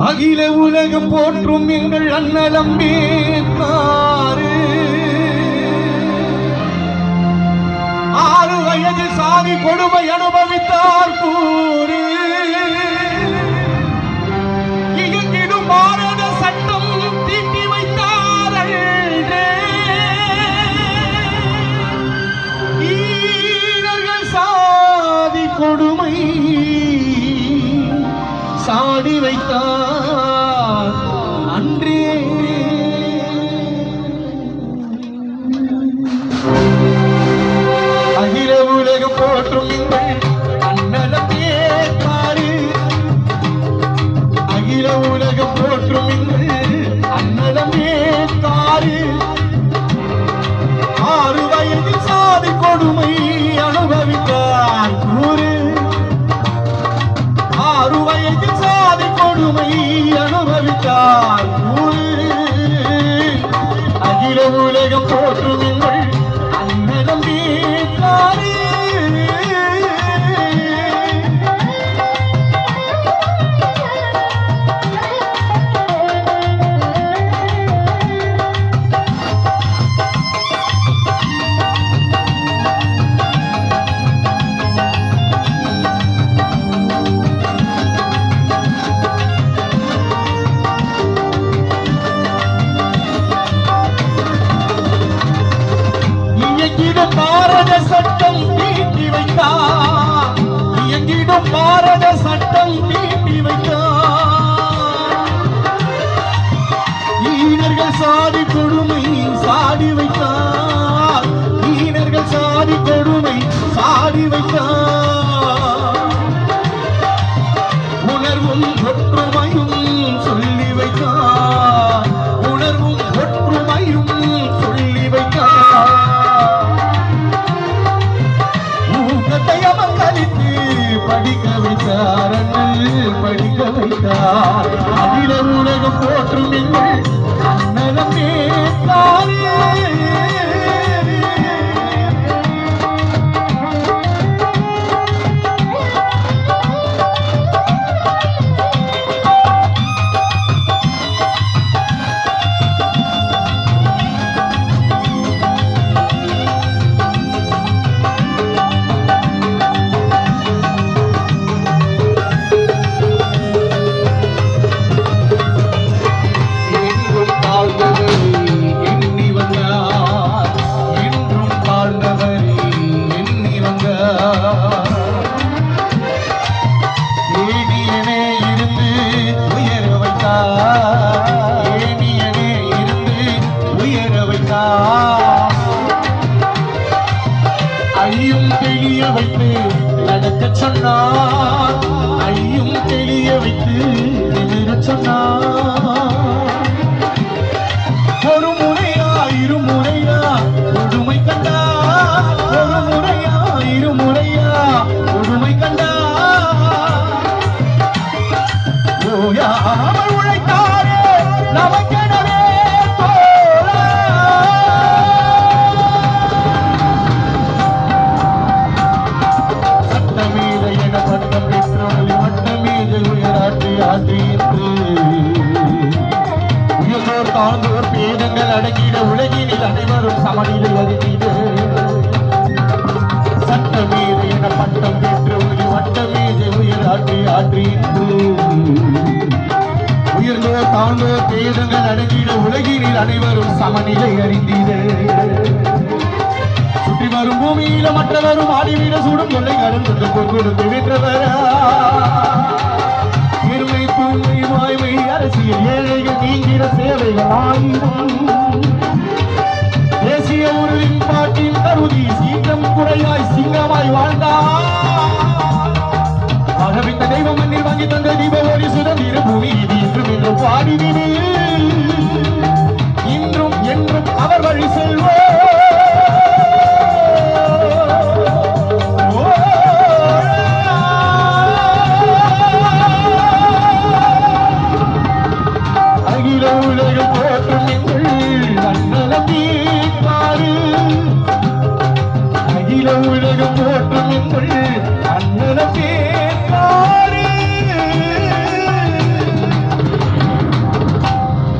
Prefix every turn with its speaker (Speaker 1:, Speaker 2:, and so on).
Speaker 1: அகில உலகம் போற்றும் எங்கள் அண்ணலம் தாரு ஆறு வயது சாதி கொடுமை அனுபவித்தார் கூறு. சாடி வைத்தான். கொடுமை அனுபவித்தார் அகில உலகம் போற்றும் பாரத சட்டம் தீட்டி வைத்தார். வைத்தார் அண்ணல் படிக்க வைத்தார். அகில உலகம் போற்றும் எங்கள் அண்ணலமே தாரே ஐயும் தெளிய வைத்து நடக்க சொன்னார். ஐயும் தெளிய வைத்து நிமிர சொன்னார். ஒரு தாழ்ந்தோர் பேதங்கள் அடங்கிட உலகினில் அனைவரும் சமநிலை வருகிறது சட்டமீது என பட்டம் பெற்று உயிர் பெற்றோர்கள் உயிர் ஆற்றி ஆற்றி உயர்ந்தோர் தாழ்ந்தோர் பேதங்கள் அடங்கிட உலகினில் அனைவரும் சமநிலை அறிந்தீடு. சுற்றி வரும் பூமியில மற்றவரும் ஆடிவிட சூடும் தொல்லை கடந்து கொடுத்து வென்றவரா. பெருமை பூமி வாய் செய்த சேவைகள் ஆயினும் தேசிய உருவின் பாட்டில் கருதி சீக்கம் குறையாய் சிங்கமாய் வாழ்ந்தார். தெய்வம் மண்ணில் வாங்கி தந்த தீப ஒளி சுதந்திர பூமி இது என்று பாடினேன். por